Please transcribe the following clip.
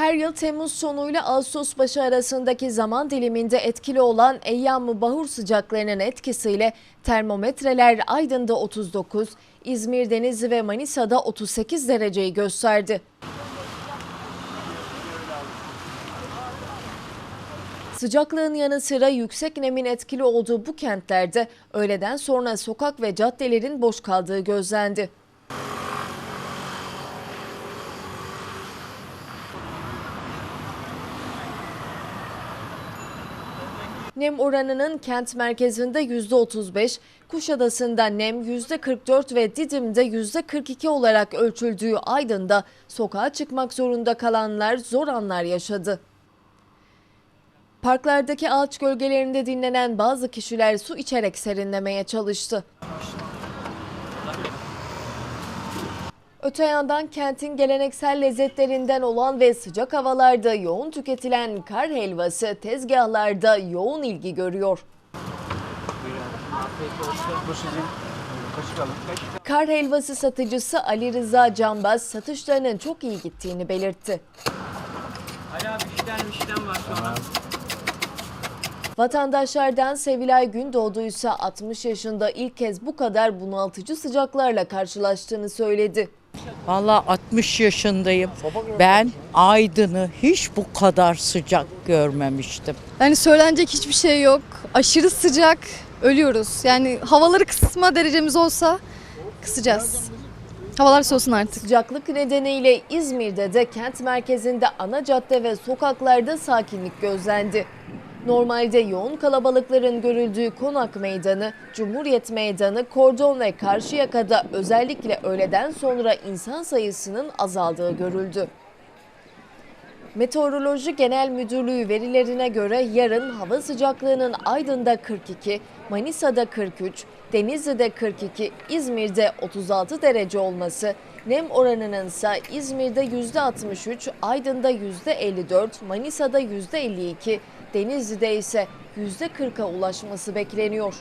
Her yıl Temmuz sonuyla Ağustos başı arasındaki zaman diliminde etkili olan eyyam-ı bahur sıcaklarının etkisiyle termometreler Aydın'da 39, İzmir, Denizli ve Manisa'da 38 dereceyi gösterdi. Sıcaklığın yanı sıra yüksek nemin etkili olduğu bu kentlerde öğleden sonra sokak ve caddelerin boş kaldığı gözlendi. Nem oranının kent merkezinde %35, Kuşadası'nda nem %44 ve Didim'de %42 olarak ölçüldüğü Aydın'da sokağa çıkmak zorunda kalanlar zor anlar yaşadı. Parklardaki ağaç gölgelerinde dinlenen bazı kişiler su içerek serinlemeye çalıştı. Öte yandan kentin geleneksel lezzetlerinden olan ve sıcak havalarda yoğun tüketilen kar helvası tezgahlarda yoğun ilgi görüyor. Kar helvası satıcısı Ali Rıza Canbaz satışlarının çok iyi gittiğini belirtti. Hala müşten müşten var şu an. Vatandaşlardan Sevilay Gündoğdu ise 60 yaşında ilk kez bu kadar bunaltıcı sıcaklarla karşılaştığını söyledi. Valla 60 yaşındayım. Ben Aydın'ı hiç bu kadar sıcak görmemiştim. Yani söylenecek hiçbir şey yok. Aşırı sıcak, ölüyoruz. Yani havaları kısma derecemiz olsa kısacağız. Havalar soğusun artık. Sıcaklık nedeniyle İzmir'de de kent merkezinde ana cadde ve sokaklarda sakinlik gözlendi. Normalde yoğun kalabalıkların görüldüğü Konak Meydanı, Cumhuriyet Meydanı, Kordon ve Karşıyaka'da özellikle öğleden sonra insan sayısının azaldığı görüldü. Meteoroloji Genel Müdürlüğü verilerine göre yarın hava sıcaklığının Aydın'da 42, Manisa'da 43, Denizli'de 42, İzmir'de 36 derece olması, nem oranının ise İzmir'de %63, Aydın'da %54, Manisa'da %52, Denizli'de ise %40'a ulaşması bekleniyor.